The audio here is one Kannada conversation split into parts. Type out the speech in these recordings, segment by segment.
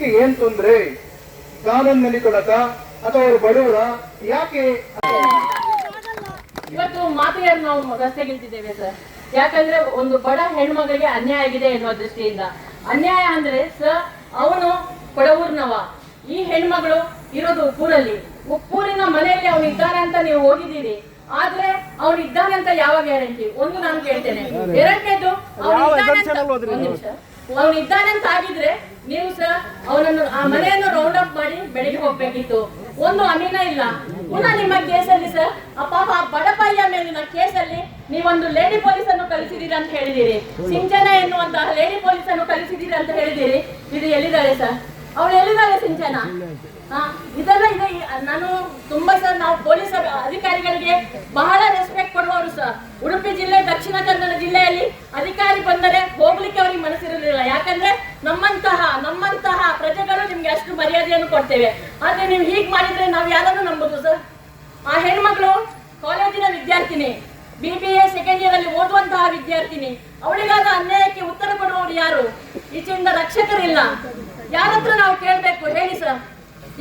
ಇದಕ್ಕೆ ಏನ್ ತೊಂದ್ರೆ? ಕಾನೂನಿನಲ್ಲಿ ಕೊಡತ ಅಥವಾ ಅವರು ಬಡವರ ಯಾಕೆ? ಇವತ್ತು ಮಾತೆಯನ್ನು ನಾವು ರಸ್ತೆಗಿಳಿದಿದ್ದೇವೆ ಸರ್. ಯಾಕಂದ್ರೆ ಒಂದು ಬಡ ಹೆಣ್ಮಗಳಿಗೆ ಅನ್ಯಾಯ ಆಗಿದೆ ಎನ್ನುವ ದೃಷ್ಟಿಯಿಂದ. ಅನ್ಯಾಯ ಅಂದ್ರೆ ಸರ್ ಅವನು ಬಡವೂರ್ನವ ಈ ಹೆಣ್ಮಗಳು ಇರೋದು ಉಪ್ಪೂರಲ್ಲಿ ಉಪ್ಪೂರಿನ ಮನೆಯಲ್ಲಿ ಅವನು ಇದ್ದಾನೆ ಅಂತ ನೀವು ಹೋಗಿದ್ದೀರಿ. ಆದ್ರೆ ಅವನು ಇದ್ದಾನೆ ಅಂತ ಯಾವ ಗ್ಯಾರಂಟಿ? ಒಂದು ನಾನು ಕೇಳ್ತೇನೆ. ಎರಡನೇದು ಅವನು ಇದ್ದಾನೆ ಅಂತ ಆಗಿದ್ರೆ ನೀವು ಸರ್ ಅವನನ್ನು ಆ ಮನೆಯನ್ನು ರೌಂಡ್ ಅಪ್ ಮಾಡಿ ಬೆಳಿಗ್ಗೆ ಹೋಗ್ಬೇಕಿತ್ತು. ಒಂದು ಅಮೀನ ಇಲ್ಲ. ಪುನಃ ನಿಮ್ಮ ಕೇಸಲ್ಲಿ ಸರ್, ಆ ಪಾಪ ಆ ಬಡಪಾಯಿಯ ಮೇಲಿನ ಕೇಸಲ್ಲಿ ನೀವೊಂದು ಲೇಡಿ ಪೊಲೀಸ್ ಅನ್ನು ಕಲಿಸಿದೀರಿ ಅಂತ ಹೇಳಿದಿರಿ ಸಿಂಚನ ಎನ್ನುವಂತಹ ಲೇಡಿ ಪೊಲೀಸ್ ಅನ್ನು ಕಲಿಸಿದೀರಿ ಅಂತ ಹೇಳಿದಿರಿ ಇದು ಎಲ್ಲಿದ್ದಾಳೆ ಸರ್? ಅವಳು ಎಲ್ಲಿದ್ದಾಳೆ ಸಿಂಚನ? ಇದೆಲ್ಲ ಇದೆ. ನಾನು ತುಂಬಾ ಸರ್ ನಾವು ಪೊಲೀಸ್ ಅಧಿಕಾರಿಗಳಿಗೆ ಬಹಳ ರೆಸ್ಪೆಕ್ಟ್ ಕೊಡುವವರು ಸರ್ ಉಡುಪಿ ಜಿಲ್ಲೆ ದಕ್ಷಿಣ ಕನ್ನಡ ಜಿಲ್ಲೆಯಲ್ಲಿ ಅಧಿಕಾರಿ ಬಂದರೆ ಹೋಗ್ಲಿಕ್ಕೆ ಅವರಿಗೆ ಮನಸ್ಸಿರಲಿಲ್ಲ ಯಾಕಂದ್ರೆ ನಮ್ಮಂತಹ ನಮ್ಮಂತಹ ಪ್ರಜೆಗಳು ಮರ್ಯಾದೆಯನ್ನು ಕೊಡ್ತೇವೆ. ಆದ್ರೆ ನೀವು ಹೀಗ್ ಮಾಡಿದ್ರೆ ನಾವು ಯಾರನ್ನು ನಂಬುದು ಸರ್? ಆ ಹೆಣ್ಮಗಳು ಕಾಲೇಜಿನ ವಿದ್ಯಾರ್ಥಿನಿ B B A second year ಅಲ್ಲಿ ಓದುವಂತಹ ವಿದ್ಯಾರ್ಥಿನಿ ಅವಳಿಗಾದ ಅನ್ಯಾಯಕ್ಕೆ ಉತ್ತರ ಕೊಡುವವರು ಯಾರು? ಈಚೆಯಿಂದ ರಕ್ಷಕರಿಲ್ಲ. ಯಾರತ್ರ ನಾವು ಕೇಳ್ಬೇಕು? ಹೇಳಿ ಸರ್.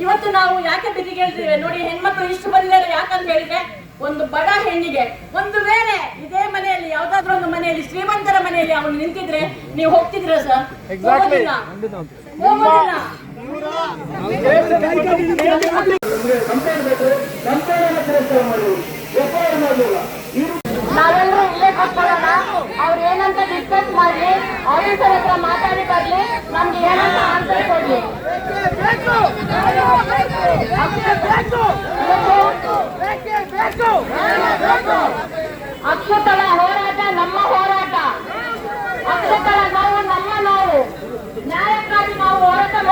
ಇವತ್ತು ನಾವು ಯಾಕೆ ಬಿದ್ದಿಗೆ ಹೇಳ್ತೀವಿ? ನೋಡಿ ಹೆಣ್ಮಕ್ಳು ಇಷ್ಟು ಬಂದಿದ್ದಾರೆ ಯಾಕಂತ ಹೇಳಿದ್ರೆ ಒಂದು ಬಡ ಹೆಣ್ಣಿಗೆ ಒಂದು ವೇಳೆ ಇದೇ ಮನೆಯಲ್ಲಿ ಯಾವ್ದಾದ್ರು ಒಂದು ಮನೆಯಲ್ಲಿ ಶ್ರೀಮಂತರ ಮನೆಯಲ್ಲಿ ಅವನು ನಿಂತಿದ್ರೆ ನೀವು ಹೋಗ್ತಿದ್ರ ಸರ್? ಮಾಡಿ ನಾವೆಲ್ಲರೂ ಇಲ್ಲೇ ಕೂತ್ಕೊಳ್ಳೋಣ. ಅವ್ರು ಏನಂತ ಡಿಸ್ಕಸ್ ಮಾಡ್ಲಿ ಆಫೀಸರ್ ಹತ್ರ ಮಾತಾಡಿ ಬರ್ಲಿ, ನಮ್ಗೆ ಏನಂತ ಆನ್ಸರ್ ಕೊಡ್ಲಿ. ಅಕ್ಷತಳ ಹೋರಾಟ ನಮ್ಮ ಹೋರಾಟ. ಅಕ್ಷತಳ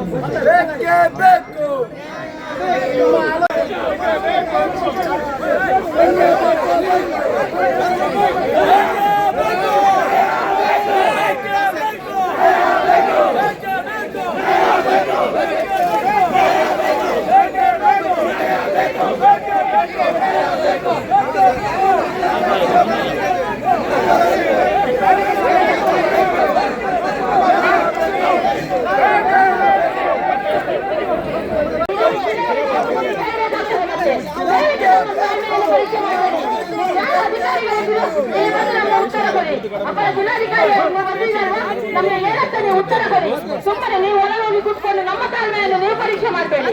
ಬೇಕೇ ಬೇಕು We want justice. We want justice. We want justice. ನ್ಯಾಯ ಬೇಕು ಬೇಕೇ ಬೇಕು ಬೇಕೇ ಬೇಕು ಬೇಕೇ ಬೇಕು ಎಲ್ಲಿಯವರೆಗೆ ಹೋರಾಟ ಬೇಕೇ ಬೇಕು ಉತ್ತರ ಕೊಡಿ ಸುಮ್ಮನೆ ನೀವು ಹೋಗಿ ಕೂತ್ಕೊಂಡು ನಮ್ಮ ತಾಳ್ಮೆಯನ್ನು ನೀವು ಪರೀಕ್ಷೆ ಮಾಡಬೇಡಿ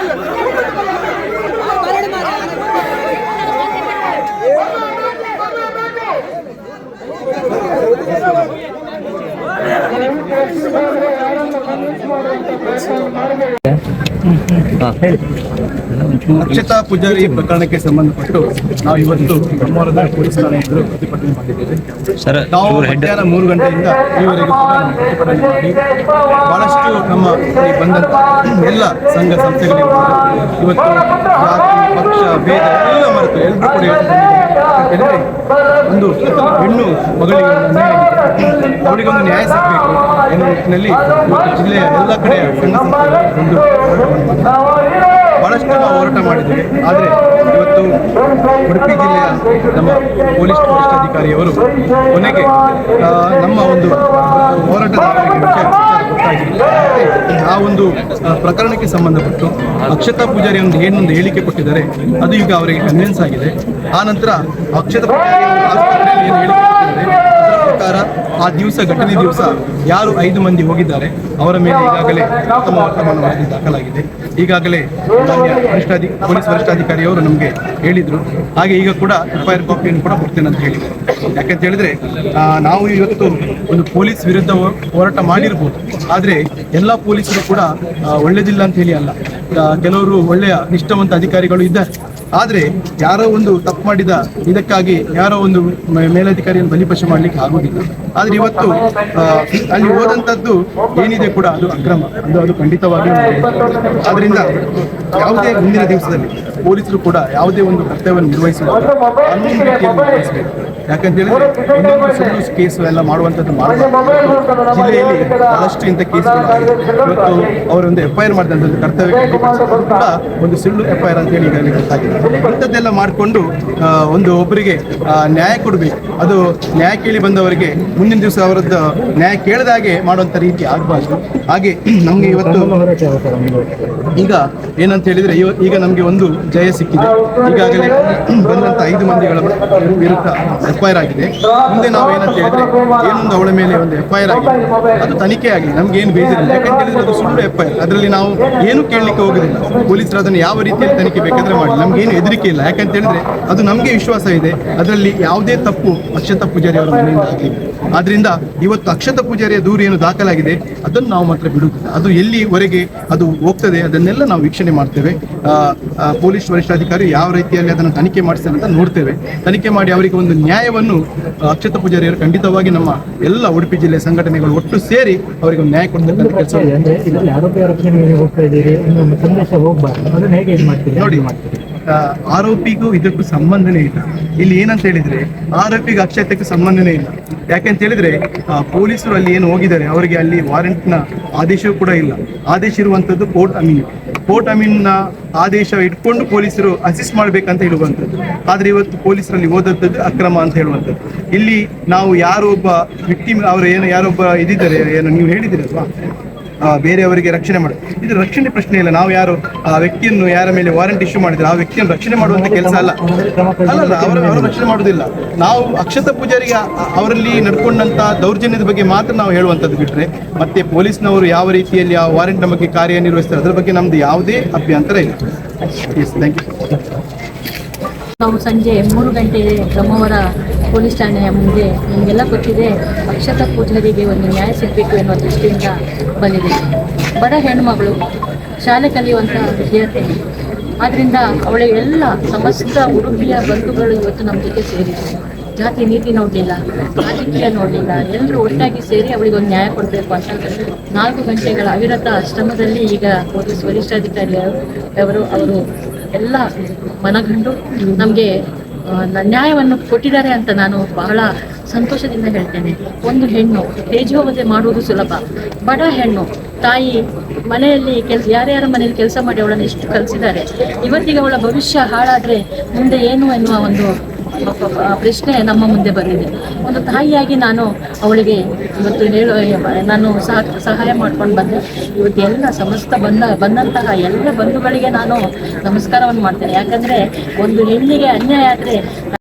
ಅಕ್ಷತಾ ಪೂಜಾರಿ ಪ್ರಕರಣಕ್ಕೆ ಸಂಬಂಧಪಟ್ಟು ನಾವು ಇವತ್ತು ಬ್ರಹ್ಮವರದ ಪೊಲೀಸ್ ಠಾಣೆ ಎದುರು ಪ್ರತಿಭಟನೆ ಮಾಡಿದ್ದೇವೆ. ನಾವು ಮಧ್ಯಾಹ್ನ ಮೂರು ಗಂಟೆಯಿಂದ ಈವರೆಗೂ ಪ್ರತಿಭಟನೆ ಮಾಡಿ ಬಹಳಷ್ಟು ನಮ್ಮ ಈ ಬಂದಂತ ಎಲ್ಲ ಸಂಘ ಸಂಸ್ಥೆಗಳಿಗೆ ಇವತ್ತು ಜಾತಿ ಪಕ್ಷ ಭೇದ ಎಲ್ಲ ಮರೆತು ಎಲ್ಲರೂ ಕೂಡ ಯಾಕಂದ್ರೆ ಒಂದು ಹೆಣ್ಣು ಮಗಳಿಗೆ ಒಂದು ಅವಳಿಗೊಂದು ನ್ಯಾಯ ಸಿಗಬೇಕು. ಎನ್ನುವ ನಿಟ್ಟಿನಲ್ಲಿ ಜಿಲ್ಲೆಯ ಎಲ್ಲ ಕಡೆ ಒಂದು ನಾವು ಹೋರಾಟ ಮಾಡಿದ್ದೇವೆ. ಆದರೆ ಇವತ್ತು ಉಡುಪಿ ಜಿಲ್ಲೆಯ ನಮ್ಮ ಪೊಲೀಸ್ ವರಿಷ್ಠಾಧಿಕಾರಿಯವರು ಕೊನೆಗೆ ನಮ್ಮ ಒಂದು ಹೋರಾಟದ ಆ ಒಂದು ಪ್ರಕರಣಕ್ಕೆ ಸಂಬಂಧಪಟ್ಟು ಅಕ್ಷತಾ ಪೂಜಾರಿ ಒಂದು ಏನೊಂದು ಹೇಳಿಕೆ ಕೊಟ್ಟಿದ್ದಾರೆ. ಅದು ಈಗ ಅವರಿಗೆ ಕನ್ವಿನ್ಸ್ ಆಗಿದೆ. ಆ ನಂತರ ಅಕ್ಷತಾ ಪೂಜಾರಿ ಏನು ಹೇಳಿಕೆ ಕೊಟ್ಟಿದ್ದಾರೆ. ಪ್ರಕಾರ ಆ ದಿವಸ, ಘಟನೆ ದಿವಸ ಯಾರು ಐದು ಮಂದಿ ಹೋಗಿದ್ದಾರೆ, ಅವರ ಮೇಲೆ ಈಗಾಗಲೇ ಉತ್ತಮ ವರ್ತಮಾನ ವರದಿ ದಾಖಲಾಗಿದೆ. ಈಗಾಗಲೇ ಮಾನ್ಯ ವರಿಷ್ಠಾಧಿ, ಪೊಲೀಸ್ ವರಿಷ್ಠಾಧಿಕಾರಿಯವರು ನಮಗೆ ಹೇಳಿದರು. ಹಾಗೆ ಈಗ ಕೂಡ ಎಫ್ಐಆರ್ ಕಾಪಿಯನ್ನು ಕೂಡ ಕೊಡ್ತೇನೆ ಅಂತ ಹೇಳಿದರು ಯಾಕಂತ ಹೇಳಿದ್ರೆ ನಾವು ಇವತ್ತು ಒಂದು ಪೊಲೀಸ್ ವಿರುದ್ಧ ಹೋರಾಟ ಮಾಡಿರ್ಬೋದು. ಆದರೆ ಎಲ್ಲ ಪೊಲೀಸರು ಕೂಡ ಒಳ್ಳೆದಿಲ್ಲ ಅಂತ ಹೇಳಿ ಅಲ್ಲ. ಕೆಲವರು ಒಳ್ಳೆಯ ನಿಷ್ಠಾವಂತ ಅಧಿಕಾರಿಗಳು ಇದ್ದಾರೆ. ಆದರೆ ಯಾರೋ ಒಂದು ತಪ್ಪು ಮಾಡಿದ ಇದಕ್ಕಾಗಿ ಯಾರೋ ಒಂದು ಮೇಲಧಿಕಾರಿಯನ್ನು ಬಲಿಪಶು ಮಾಡಲಿಕ್ಕೆ ಆಗೋದಿಲ್ಲ ಆದರೆ ಇವತ್ತು ಅಲ್ಲಿ ಹೋದಂಥದ್ದು ಏನಿದೆ ಕೂಡ ಅದು ಅಕ್ರಮ. ಅದು ಅದು ಖಂಡಿತವಾಗಿ ಆದ್ರಿಂದ ಯಾವುದೇ ಮುಂದಿನ ದಿವಸದಲ್ಲಿ ಪೊಲೀಸರು ಕೂಡ ಯಾವುದೇ ಒಂದು ಕರ್ತವ್ಯವನ್ನು ನಿರ್ವಹಿಸುವಾಗ ಕಾನೂನು ರೀತಿಯಲ್ಲಿ ನಿರ್ವಹಿಸಬೇಕು. ಯಾಕಂತ ಹೇಳಿದ್ರೆ ಸುಳ್ಳು ಕೇಸು ಎಲ್ಲ ಮಾಡುವಂಥದ್ದು ಮಾಡಬಾರ್ದು. ಜಿಲ್ಲೆಯಲ್ಲಿ ಬಹಳಷ್ಟು ಇಂಥ ಕೇಸುಗಳು ಆಗಿದೆ. ಇವತ್ತು ಅವರೊಂದು ಎಫ್ ಐ ಆರ್ ಕರ್ತವ್ಯ ಕೂಡ ಒಂದು ಸುಳ್ಳು ಎಫ್ ಐ ಆರ್ ಅಂತ ಹೇಳಿ ಈಗಾಗಲೇ ಗೊತ್ತಾಗಿದೆ. ಇಂಥದ್ದೆಲ್ಲ ಮಾಡಿಕೊಂಡು ಒಂದು ಒಬ್ಬರಿಗೆ ನ್ಯಾಯ ಕೊಡಬೇಕು. ಅದು ನ್ಯಾಯ ಕೇಳಿ ಬಂದವರಿಗೆ ಮುಂದಿನ ದಿವಸ ಅವರದ್ದು ನ್ಯಾಯ ಕೇಳದಾಗೆ ಮಾಡುವಂಥ ರೀತಿ ಆಗಬಾರ್ದು. ಹಾಗೆ ನಮಗೆ ಇವತ್ತು ಈಗ ಏನಂತ ಹೇಳಿದ್ರೆ ಈಗ ನಮಗೆ ಒಂದು ಜಯ ಸಿಕ್ಕಿದೆ. ಈಗಾಗಲೇ ಬಂದಂಥ ಐದು ಮಂದಿಗಳ ವಿರುದ್ಧ ಎಫ್ ಐ ಆಗಿದೆ. ಮುಂದೆ ನಾವು ಏನಂತ ಹೇಳಿದ್ರೆ, ಏನೊಂದು ಅವಳ ಮೇಲೆ ಒಂದು ಎಫ್ ಐ ಆಗಿದೆ. ಅದು ತನಿಖೆ ಆಗಲಿ ನಮ್ಗೆ ಏನು ಬೇಜಾರಿಲ್ಲ. ಯಾಕಂತ ಹೇಳಿದ್ರೆ ಅದು ಸುಳ್ಳು ಎಫ್ ಐ ಅದರಲ್ಲಿ ನಾವು ಏನು ಕೇಳಲಿಕ್ಕೆ ಹೋಗೋದಿಲ್ಲ. ಪೊಲೀಸರು ಅದನ್ನು ಯಾವ ರೀತಿಯಲ್ಲಿ ತನಿಖೆ ಬೇಕಾದ್ರೆ ಮಾಡಿ. ನಮ್ಗೆ ಏನು ಹೆದರಿಕೆ ಇಲ್ಲ. ಯಾಕಂತ ಹೇಳಿದ್ರೆ ಅದು ನಮಗೆ ವಿಶ್ವಾಸ ಇದೆ. ಅದರಲ್ಲಿ ಯಾವುದೇ ತಪ್ಪು ಅಕ್ಷತ ಪೂಜಾರಿ ಅವರ ಮನೆಯಿಂದ ಆಗಲಿಲ್ಲ ಆದ್ರಿಂದ ಇವತ್ತು ಅಕ್ಷತ ಪೂಜಾರಿಯ ದೂರು ಏನು ದಾಖಲಾಗಿದೆ. ಅದನ್ನು ನಾವು ಮಾತ್ರ ಬಿಡುವುದಿಲ್ಲ. ಅದು ಎಲ್ಲಿವರೆಗೆ ಅದು ಹೋಗ್ತದೆ ಅದನ್ನೆಲ್ಲ ನಾವು ವೀಕ್ಷಣೆ ಮಾಡ್ತೇವೆ. ಪೊಲೀಸ್ ವರಿಷ್ಠಾಧಿಕಾರಿ ಯಾವ ರೀತಿಯಲ್ಲಿ ಅದನ್ನು ತನಿಖೆ ಮಾಡಿಸ್ತಾರೆ ಅಂತ ನೋಡ್ತೇವೆ. ತನಿಖೆ ಮಾಡಿ ಅವರಿಗೆ ಒಂದು ನ್ಯಾಯವನ್ನು ಅಕ್ಷತ ಪೂಜಾರಿ ಪೂಜಾರಿಯವರು ಖಂಡಿತವಾಗಿ ನಮ್ಮ ಎಲ್ಲ ಉಡುಪಿ ಜಿಲ್ಲೆ ಸಂಘಟನೆಗಳು ಒಟ್ಟು ಸೇರಿ ಅವರಿಗೆ ಒಂದು ನ್ಯಾಯ ಕೊಡ್ತಕ್ಕಂಥ ಕೆಲಸ ನೋಡಿ ಆ, ಆರೋಪಿಗೂ ಇದಕ್ಕೂ ಸಂಬಂಧನೇ ಇಲ್ಲ. ಇಲ್ಲಿ ಏನಂತ ಹೇಳಿದ್ರೆ, ಆರೋಪಿಗೆ ಅಕ್ಷತೆಗೂ ಸಂಬಂಧನೇ ಇಲ್ಲ. ಯಾಕೆಂತ ಹೇಳಿದ್ರೆ ಪೊಲೀಸರು ಅಲ್ಲಿ ಏನು ಹೋಗಿದ್ದಾರೆ, ಅವರಿಗೆ ಅಲ್ಲಿ ವಾರೆಂಟ್ನ ಆದೇಶವೂ ಕೂಡ ಇಲ್ಲ. ಆದೇಶ ಇರುವಂತದ್ದು ಕೋರ್ಟ್ ಅಮೀನ್. ಕೋರ್ಟ್ನ ಆದೇಶ ಇಟ್ಕೊಂಡು ಪೊಲೀಸರು ಅಸಿಸ್ಟ್ ಮಾಡ್ಬೇಕಂತ ಹೇಳುವಂಥದ್ದು. ಆದ್ರೆ ಇವತ್ತು ಪೊಲೀಸರಲ್ಲಿ ಓದದ್ದು ಅಕ್ರಮ ಅಂತ ಹೇಳುವಂಥದ್ದು. ಇಲ್ಲಿ ನಾವು ಯಾರೊಬ್ಬ ವ್ಯಕ್ತಿ ಅವರು ಏನು, ಯಾರೊಬ್ಬ ಇದಿದ್ದಾರೆ, ಏನು, ನೀವು ಹೇಳಿದಿರಲ್ವಾ ಬೇರೆಯವರಿಗೆ ರಕ್ಷಣೆ ಮಾಡಿ. ಇದು ರಕ್ಷಣೆ ಪ್ರಶ್ನೆ ಇಲ್ಲ. ನಾವು ಯಾರು? ಆ ವ್ಯಕ್ತಿಯನ್ನು ಯಾರ ಮೇಲೆ ವಾರಂಟ್ ಇಶ್ಯೂ ಮಾಡಿದ್ರೆ? ಆ ವ್ಯಕ್ತಿಯನ್ನು ರಕ್ಷಣೆ ಮಾಡುವಂತ ಕೆಲಸ ಅಲ್ಲ. ಅಲ್ಲ ಅವರ ಅವರ ರಕ್ಷಣೆ ಮಾಡುವುದಿಲ್ಲ. ನಾವು ಅಕ್ಷತ ಪೂಜಾರಿಗೆ ಅವರಲ್ಲಿ ನಡ್ಕೊಂಡಂತ ದೌರ್ಜನ್ಯದ ಬಗ್ಗೆ ಮಾತ್ರ ನಾವು ಹೇಳುವಂಥದ್ದು ಬಿಟ್ರೆ, ಮತ್ತೆ ಪೊಲೀಸ್ನವರು ಯಾವ ರೀತಿಯಲ್ಲಿ ಆ ವಾರೆಂಟ್ ನಮಗೆ ಕಾರ್ಯನಿರ್ವಹಿಸ್ತಾರೆ? ಅದರ ಬಗ್ಗೆ ನಮ್ದು ಯಾವುದೇ ಅಭ್ಯಂತರ ಇಲ್ಲ. ಎಸ್ ಥ್ಯಾಂಕ್ ಯು ನಾವು ಸಂಜೆ ಮೂರು ಗಂಟೆ ಬ್ರಹ್ಮಾವರ ಪೊಲೀಸ್ ಠಾಣೆಯ ಮುಂದೆ ನಿಮಗೆಲ್ಲ ಗೊತ್ತಿದೆ ಅಕ್ಷತ ಪೂಜಾರಿಗೆ ಒಂದು ನ್ಯಾಯ ಸಿಗಬೇಕು ಎನ್ನುವ ದೃಷ್ಟಿಯಿಂದ ಬಂದಿದೆ. ಬಡ ಹೆಣ್ಮಗಳು ಶಾಲೆ ಕಲಿಯುವಂಥ ವಿದ್ಯಾರ್ಥಿ. ಆದ್ದರಿಂದ ಅವಳ ಎಲ್ಲ ಸಮಸ್ತ ಉಡುಪಿಯ ಬಂಧುಗಳು ಇವತ್ತು ನಮ್ಮ ಜೊತೆ ಸೇರಿದ್ದಾರೆ ಜಾತಿ, ನೀತಿ ನೋಡಲಿಲ್ಲ, ರಾಜಕೀಯ ನೋಡಲಿಲ್ಲ, ಎಲ್ಲರೂ ಒಟ್ಟಾಗಿ ಸೇರಿ ಅವಳಿಗೆ ಒಂದು ನ್ಯಾಯ ಕೊಡಬೇಕು ಅಂತ ನಾಲ್ಕು ಗಂಟೆಗಳ ಅವಿರತ ಶ್ರಮದಲ್ಲಿ ಈಗ ಪೊಲೀಸ್ ವರಿಷ್ಠಾಧಿಕಾರಿ ಅವರು ಅವರು ಎಲ್ಲ ಮನಗಂಡು ನಮಗೆ ನ್ಯಾಯವನ್ನು ಕೊಟ್ಟಿದ್ದಾರೆ ಅಂತ ನಾನು ಬಹಳ ಸಂತೋಷದಿಂದ ಹೇಳ್ತೇನೆ. ಒಂದು ಹೆಣ್ಣು ತೇಜೋವಧೆ ಮಾಡುವುದು ಸುಲಭ. ಬಡ ಹೆಣ್ಣು, ತಾಯಿ ಮನೆಯಲ್ಲಿ ಕೆಲಸ ಯಾರ್ಯಾರ ಮನೆಯಲ್ಲಿ ಕೆಲಸ ಮಾಡಿ ಅವಳನ್ನು ಎಷ್ಟು ಕಲಿಸಿದ್ದಾರೆ. ಇವತ್ತಿಗೆ ಅವಳ ಭವಿಷ್ಯ ಹಾಳಾದರೆ ಮುಂದೆ ಏನು ಎನ್ನುವ ಒಂದು ಪ್ರಶ್ನೆ ನಮ್ಮ ಮುಂದೆ ಬಂದಿದೆ. ಒಂದು ತಾಯಿಯಾಗಿ ನಾನು ಅವಳಿಗೆ ಇವತ್ತು ಹೇಳು, ನಾನು ಸಹ, ಸಹಾಯ ಮಾಡ್ಕೊಂಡು ಬಂದೆ. ಇವತ್ತು ಎಲ್ಲ ಸಮಸ್ತ ಬಂದ, ಬಂದಂತಹ ಎಲ್ಲ ಬಂಧುಗಳಿಗೆ ನಾನು ನಮಸ್ಕಾರವನ್ನು ಮಾಡ್ತೇನೆ. ಯಾಕಂದರೆ ಒಂದು ಹೆಣ್ಣಿಗೆ ಅನ್ಯಾಯ ಆದರೆ